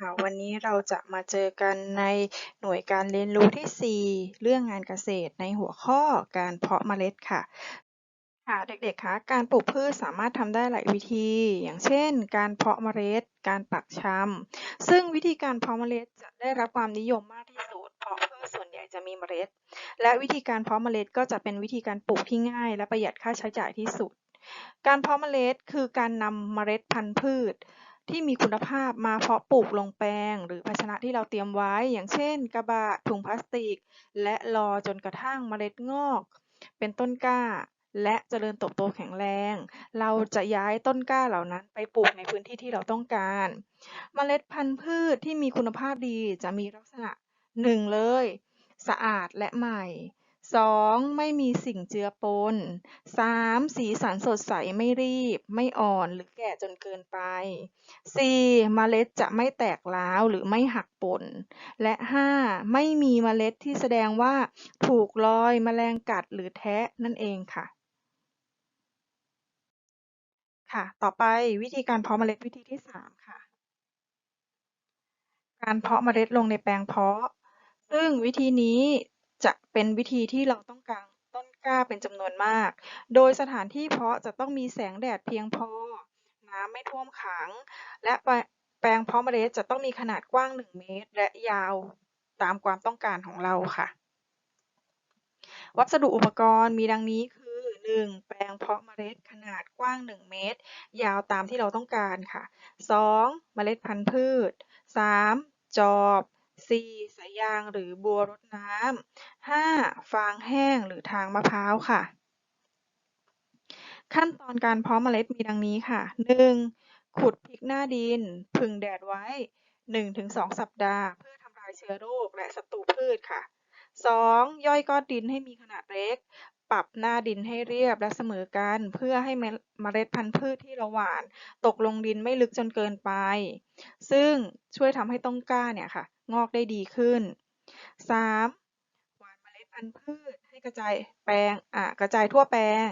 ค่ะวันนี้เราจะมาเจอกันในหน่วยการเรียนรู้ที่ 4 เรื่องงานเกษตรในหัวข้อการเพาะเมล็ดค่ะค่ะเด็กๆคะการปลูกพืชสามารถทำได้หลายวิธี อย่างเช่น การเพาะเมล็ด การปักชำซึ่งวิธีการเพาะเมล็ดจะได้รับความนิยมมากที่สุดเพราะพืชส่วนใหญ่จะมีเมล็ด และวิธีการเพาะเมล็ดก็จะเป็นวิธีการปลูกที่ง่าย และประหยัดค่าใช้จ่ายที่สุด การเพาะเมล็ดคือการนำเมล็ดพันธุ์พืช ที่มีคุณภาพมาเพาะปลูกลงแปลง หรือภาชนะที่เราเตรียมไว้ อย่างเช่น กระบะถุงพลาสติก และรอจนกระทั่งเมล็ดงอก เป็นต้นกล้า และเจริญเติบโตแข็งแรง เราจะย้ายต้นกล้าเหล่านั้นไปปลูกในพื้นที่ที่เราต้องการ เมล็ดพันธุ์พืชที่มีคุณภาพดีจะมีลักษณะ 1. เลย สะอาดและใหม่ 2. ไม่มีสิ่งเจือปน 3. สีสันสดใสไม่รีบ ไม่อ่อนหรือแก่จนเกินไป 4. เมล็ดจะไม่แตกร้าวหรือไม่หักป่นและ 5. ไม่มีเมล็ดที่แสดงว่าถูกรอยแมลงกัดหรือแทะนั่นเองค่ะ ค่ะ ต่อไปวิธีการเพาะเมล็ดวิธีที่ 3 ค่ะ การเพาะเมล็ดลงในแปลงเพาะ ซึ่งวิธีนี้ จะเป็นวิธีที่เราต้องการต้นกล้าเป็นจำนวนมาก โดยสถานที่เพาะจะต้องมีแสงแดดเพียงพอ น้ำไม่ท่วมขัง และแปลงเพาะเมล็ดจะต้องมีขนาดกว้าง 1 เมตร และยาวตามความต้องการของเราค่ะ วัสดุอุปกรณ์มีดังนี้คือ 1. แปลงเพาะเมล็ดขนาดกว้าง 1 เมตร ยาวตามที่เราต้องการค่ะ 2. เมล็ดพันธุ์พืช 3. จอบ 4. สายยางหรือบัวรดน้ำ 5. ฟางแห้งหรือทางมะพร้าวค่ะ ขั้นตอนการเพาะเมล็ดมีดังนี้ค่ะ 1. ขุดพริกหน้าดินผึ่งแดดไว้1-2สัปดาห์ เพื่อทำลายเชื้อโรคและศัตรูพืชค่ะ 2. ย่อยก้อนดินให้มีขนาดเล็ก ปรับหน้าดินให้เรียบและเสมอกัน เพื่อให้เมล็ดพันธุ์พืชที่เราหว่าน ตกลงดินไม่ลึกจนเกินไป ซึ่งช่วยทำให้ต้นกล้าเนี่ยค่ะ งอกได้ดีขึ้น 3. หว่านเมล็ดพันธุ์พืชให้กระจายแปลงอ่ากระจายทั่วแปลง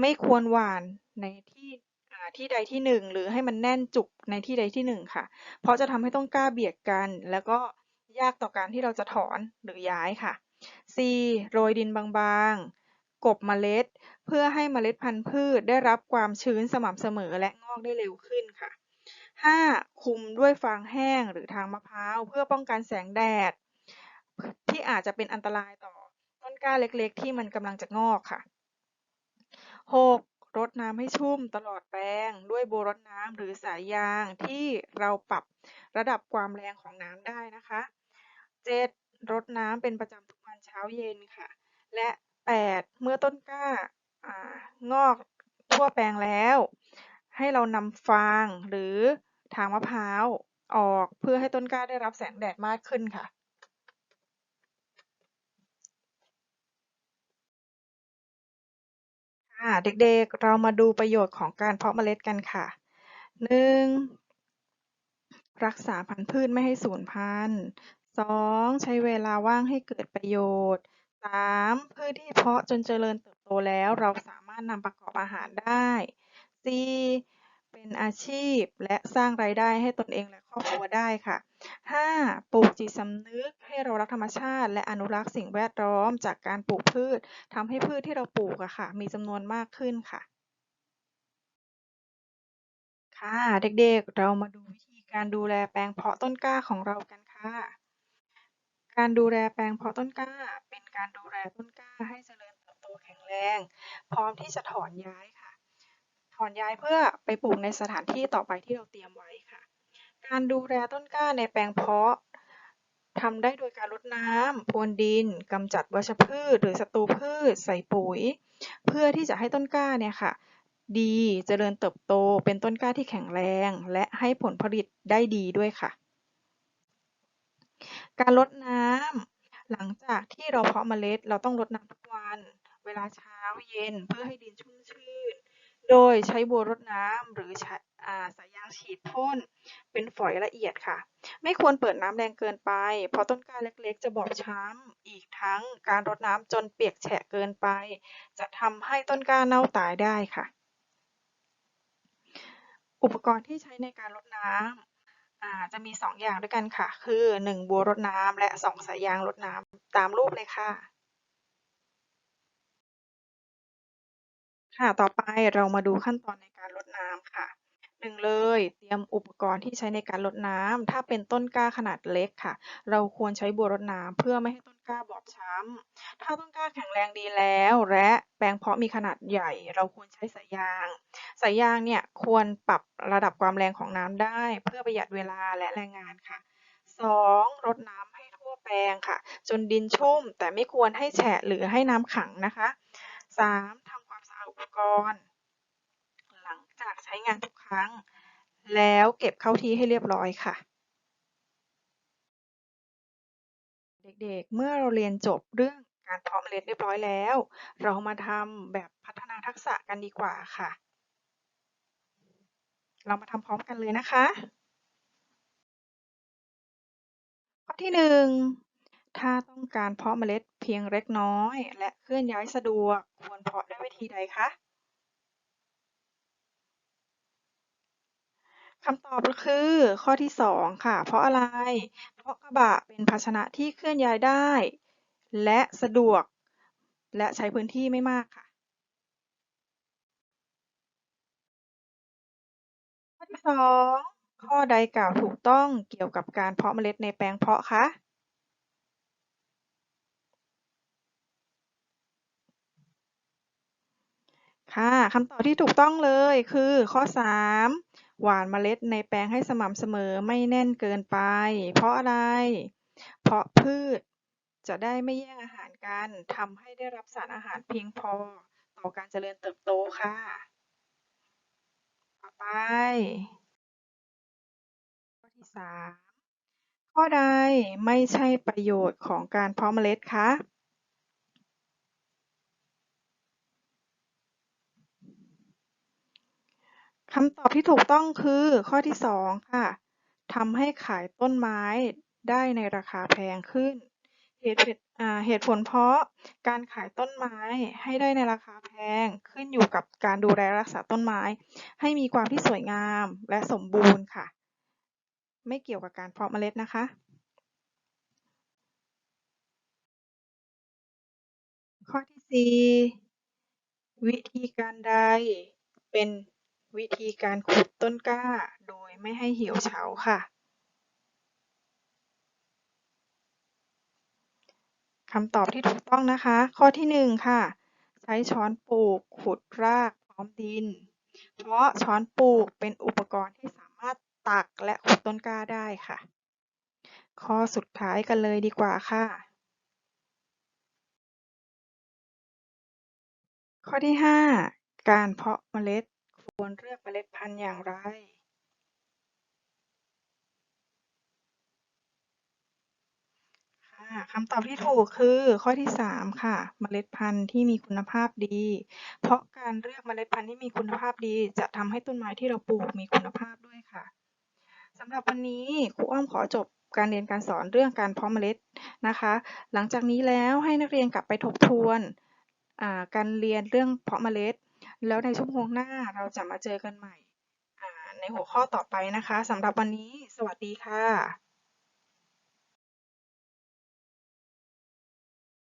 ไม่ควรหว่านในที่ที่ใดที่หนึ่งหรือให้มันแน่นจุกในที่ใดที่หนึ่งค่ะ เพราะจะทำให้ต้นกล้าเบียดกัน แล้วก็ยากต่อการที่เราจะถอนหรือย้ายค่ะ 4. โรยดินบางๆ กบเมล็ด เพื่อให้เมล็ดพันธุ์พืชได้รับความชื้นสม่ำเสมอและงอกได้เร็วขึ้นค่ะ 5. คุมด้วยฟางแห้งหรือทางมะพร้าวเพื่อป้องกันแสงแดด ที่อาจจะเป็นอันตรายต่อต้นกล้าเล็กๆ ที่มันกำลังจะงอกค่ะ 6. รดน้ำให้ชุ่มตลอดแปลงด้วยโบรดน้ำหรือสายยางที่เราปรับระดับความแรงของน้ำได้นะคะ 7. รดน้ำเป็นประจำทุกวันเช้าเย็นค่ะ และ 8. เมื่อต้นกล้างอกทั่วแปลงแล้ว ให้เรานำฟางหรือทางมะพร้าวออกเพื่อให้ต้นกล้าได้รับแสงแดดมากขึ้นค่ะค่ะเด็กๆ เรามาดูประโยชน์ของการเพาะเมล็ดกันค่ะ 1. รักษาพันธุ์พืชไม่ให้สูญพันธุ์ 2. ใช้เวลาว่างให้เกิดประโยชน์ 3. พืชที่เพาะจนเจริญเติบโตแล้วเราสามารถนำประกอบอาหารได้ 4. เป็นอาชีพและสร้างรายได้ให้ตนเองและครอบครัวได้ค่ะ 5. ปลูกจิตสำนึกให้เรารักธรรมชาติ และอนุรักษ์สิ่งแวดล้อมจากการปลูกพืชทำให้พืชที่เราปลูกอะค่ะ มีจำนวนมากขึ้นค่ะ ค่ะ เด็กๆ เรามาดูวิธีการดูแลแปลงเพาะต้นกล้าของเรากันค่ะ การดูแลแปลงเพาะต้นกล้า เป็นการดูแลต้นกล้าให้เจริญเติบโตแข็งแรง พร้อมที่จะถอนย้ายค่ะ ถอนย้ายเพื่อไปปลูกในสถานที่ต่อไปที่เราเตรียมไว้ค่ะ การดูแลต้นกล้าในแปลงเพาะทำได้โดยการรดน้ำพรวนดินกำจัดวัชพืช หรือศัตรูพืช ใส่ปุ๋ย เพื่อที่จะให้ต้นกล้าเนี่ยค่ะ ดีเจริญเติบโตเป็นต้นกล้าที่แข็งแรง และให้ผลผลิตได้ดีด้วยค่ะ การรดน้ำ หลังจากที่เราเพาะเมล็ด เราต้องรดน้ำทุกวัน เวลาเช้าเย็นเพื่อให้ดินชุ่มชื้น โดยใช้บัวรดน้ำหรือใช้สายยางฉีดพ่นเป็นฝอยละเอียดค่ะ ไม่ควรเปิดน้ำแรงเกินไป เพราะต้นกล้าเล็กๆ จะบอบช้ำ อีกทั้งการรดน้ำจนเปียกแฉะเกินไป จะทำให้ต้นกล้าเน่าตายได้ค่ะ อุปกรณ์ที่ใช้ในการรดน้ อ่าจะมีสองอย่างด้วยกันค่ะ คือหนึ่งบัวรดน้ำและสองสายยางรดน้ำตามรูปเลยค่ะ ค่ะต่อไปเรามาดูขั้นตอนในการรดน้ำค่ะหนึ่งเลยเตรียมอุปกรณ์ที่ใช้ในการรดน้ำถ้าเป็นต้นกล้าขนาดเล็กค่ะ เราควรใช้บัวรดน้ำเพื่อไม่ให้ต้น กล้าบอบช้ำ ถ้าต้นกล้าแข็งแรงดีแล้ว และแปลงเพาะมีขนาดใหญ่ เราควรใช้สายยาง สายยางเนี่ยควรปรับระดับความแรงของน้ำได้ เพื่อประหยัดเวลาและแรงงานค่ะสองรดน้ำให้ทั่วแปลงค่ะ จนดินชุ่ม แต่ไม่ควรให้แฉะหรือให้น้ำขังนะคะสามทำความสะอาดอุปกรณ์ หลังจากใช้งานทุกครั้ง แล้วเก็บเข้าที่ให้เรียบร้อยค่ะ เด็กๆ เมื่อเราเรียนจบเรื่องการเพาะเมล็ดเรียบร้อยแล้ว เรามาทำแบบพัฒนาทักษะกันดีกว่าค่ะ เรามาทำพร้อมกันเลยนะคะ ข้อที่หนึ่งถ้าต้องการเพาะเมล็ดเพียงเล็กน้อย และเคลื่อนย้ายสะดวกควรเพาะด้วยวิธีใดคะคำตอบก็คือข้อที่สองค่ะ เพราะอะไร ราะกระบะเป็นภาชนะที่เคลื่อนย้ายได้ และสะดวก และใช้พื้นที่ไม่มากค่ะข้อที่สองข้อใดกล่าวถูกต้องเกี่ยวกับการเพาะเมล็ดในแปลงเพาะคะค่ะคำตอบที่ถูกต้องเลยคือข้อ 3 หว่านเมล็ดในแปลงให้สม่ำเสมอไม่แน่นเกินไป เพราะอะไร เพราะพืชจะได้ไม่แย่งอาหารกันทำให้ได้รับสารอาหารเพียงพอต่อการเจริญเติบโตค่ะ ต่อไป ข้อที่ 3 ข้อใดไม่ใช่ประโยชน์ของการเพาะเมล็ดคะ คำตอบที่ถูกต้องคือข้อที่สองค่ะทำให้ขายต้นไม้ได้ในราคาแพงขึ้น เหตุเหตุผลเพราะการขายต้นไม้ให้ได้ในราคาแพงขึ้นอยู่กับการดูแลรักษาต้นไม้ ให้มีความที่สวยงามและสมบูรณ์ค่ะ ไม่เกี่ยวกับการเพาะเมล็ดนะคะข้อที่สี่วิธีการใดเป็น วิธีการขุดต้นกล้าโดยไม่ให้เหี่ยวเฉาค่ะ คำตอบที่ถูกต้องนะคะ ข้อที่หนึ่งค่ะ ใช้ช้อนปลูกขุดรากพร้อมดิน เพราะช้อนปลูกเป็นอุปกรณ์ที่สามารถตักและขุดต้นกล้าได้ค่ะ ข้อสุดท้ายกันเลยดีกว่าค่ะ ข้อที่ห้าการเพาะเมล็ด ควรเลือกเมล็ดพันธุ์อย่างไรค่ะคำตอบที่ถูกคือข้อที่สามค่ะ เมล็ดพันธุ์ที่มีคุณภาพดี เพราะการเลือกเมล็ดพันธุ์ที่มีคุณภาพดี จะทำให้ต้นไม้ที่เราปลูกมีคุณภาพด้วยค่ะสำหรับวันนี้ครูอ้อมขอจบการเรียนการสอนเรื่องการเพาะเมล็ดนะคะ หลังจากนี้แล้วให้นักเรียนกลับไปทบทวนการเรียนเรื่องเพาะเมล็ด แล้วในชั่วโมงหน้าเราจะมาเจอกันใหม่ในหัวข้อต่อไปนะคะสำหรับวันนี้ สวัสดีค่ะ